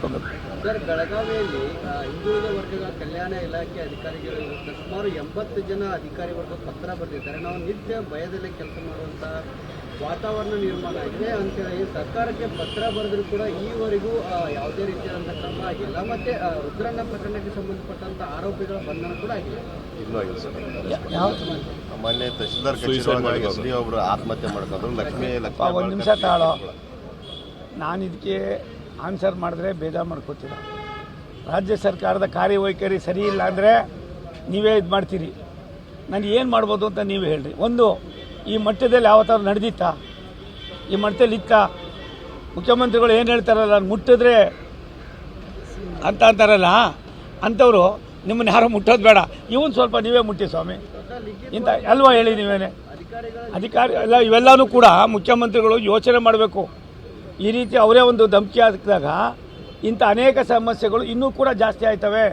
Sir ಬೆಳಗಾವಿಯಲ್ಲಿ ಹಿಂದುಳಿದ ವರ್ಗಗಳ ಕಲ್ಯಾಣ ಇಲಾಖೆ ಅಧಿಕಾರಿಗಳು ವಿರುದ್ಧ ಸುಮಾರು ಎಂಬತ್ತು ಜನ ಅಧಿಕಾರಿ ವರ್ಗ ಪತ್ರ ಬರೆದಿದ್ದಾರೆ. ನಾವು ನಿತ್ಯ ಭಯದಲ್ಲಿ ಕೆಲಸ ಮಾಡುವಂತ ವಾತಾವರಣ ನಿರ್ಮಾಣ ಆಗಿದೆ ಅಂತೇಳಿ ಸರ್ಕಾರಕ್ಕೆ ಪತ್ರ ಬರೆದ್ರು ಕೂಡ ಈವರೆಗೂ ಯಾವುದೇ ರೀತಿಯಾದಂಥ ಕ್ರಮ ಆಗಿಲ್ಲ. ಮತ್ತೆ ರುದ್ರಣ್ಣ ಪ್ರಕರಣಕ್ಕೆ ಸಂಬಂಧಪಟ್ಟಂತ ಆರೋಪಿಗಳ ಬಂಧನ ಕೂಡ ಆಗಿದೆ. ಇನ್ನೂ ಆಗಿಲ್ಲ ಸರ್. ಯಾವ? ಮೊನ್ನೆ ತಹಶೀಲ್ದಾರ್ ಕಚೇರಿ ಒಳಗೆ ಒಬ್ರು ಆತ್ಮಹತ್ಯೆ ಮಾಡ್ಕೊಂಡ್ರು. ಲಕ್ಷ್ಮೀ ಲಕ್ಷ್ಮೀ ಒಂದು ನಿಮಿಷ ತಾಳೋ. ನಾನು ಇದಕ್ಕೆ ಆನ್ಸರ್ ಮಾಡಿದ್ರೆ ಭೇದ ಮಾಡ್ಕೋತೀರ. ರಾಜ್ಯ ಸರ್ಕಾರದ ಕಾರ್ಯವೈಖರಿ ಸರಿ ಇಲ್ಲ ಅಂದರೆ ನೀವೇ ಇದು ಮಾಡ್ತೀರಿ. ನಾನು ಏನು ಮಾಡ್ಬೋದು ಅಂತ ನೀವು ಹೇಳ್ರಿ. ಒಂದು, ಈ ಮಟ್ಟದಲ್ಲಿ ಯಾವ ಥರ ನಡೆದಿತ್ತಾ? ಈ ಮಟ್ಟದಲ್ಲಿ ಇತ್ತಾ? ಮುಖ್ಯಮಂತ್ರಿಗಳು ಏನು ಹೇಳ್ತಾರಲ್ಲ, ನಾನು ಮುಟ್ಟಿದ್ರೆ ಅಂತ ಅಂತಾರಲ್ಲ ಅಂಥವ್ರು ನಿಮ್ಮನ್ನ ಯಾರು ಮುಟ್ಟೋದು ಬೇಡ. ಇವನು ಸ್ವಲ್ಪ ನೀವೇ ಮುಟ್ಟಿ ಸ್ವಾಮಿ. ಇಂಥ ಅಲ್ವಾ ಹೇಳಿ ನೀವೇನೆ? ಅಧಿಕಾರಿ ಎಲ್ಲ ಇವೆಲ್ಲನೂ ಕೂಡ ಮುಖ್ಯಮಂತ್ರಿಗಳು ಯೋಚನೆ ಮಾಡಬೇಕು. ಈ ರೀತಿ ಅವರೇ ಒಂದು ಧಮಕಿ ಹಾಕಿದಾಗ ಇಂಥ ಅನೇಕ ಸಮಸ್ಯೆಗಳು ಇನ್ನೂ ಕೂಡ ಜಾಸ್ತಿ ಆಯ್ತವೆ.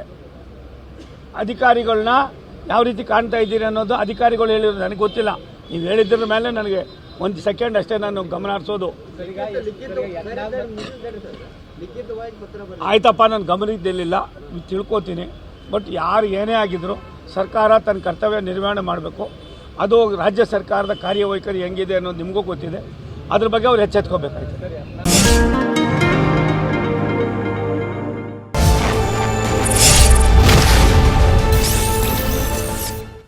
ಅಧಿಕಾರಿಗಳನ್ನ ಯಾವ ರೀತಿ ಕಾಣ್ತಾ ಇದ್ದೀರಿ ಅನ್ನೋದು ಅಧಿಕಾರಿಗಳು ಹೇಳಿರೋದು ನನಗೆ ಗೊತ್ತಿಲ್ಲ. ನೀವು ಹೇಳಿದ್ರ ಮೇಲೆ ನನಗೆ ಒಂದು ಸೆಕೆಂಡ್ ಅಷ್ಟೇ ನಾನು ಗಮನ ಹರಿಸೋದು. ಆಯ್ತಪ್ಪ, ನಾನು ಗಮನದಲ್ಲಿಲ್ಲ ತಿಳ್ಕೊತೀನಿ. ಬಟ್ ಯಾರು ಏನೇ ಆಗಿದ್ರು ಸರ್ಕಾರ ತನ್ನ ಕರ್ತವ್ಯ ನಿರ್ವಹಣೆ ಮಾಡಬೇಕು. ಅದು ರಾಜ್ಯ ಸರ್ಕಾರದ ಕಾರ್ಯವೈಖರಿ ಹೆಂಗಿದೆ ಅನ್ನೋದು ನಿಮಗೂ ಗೊತ್ತಿದೆ. ադրբაგავ რეცეთქობ ეკაი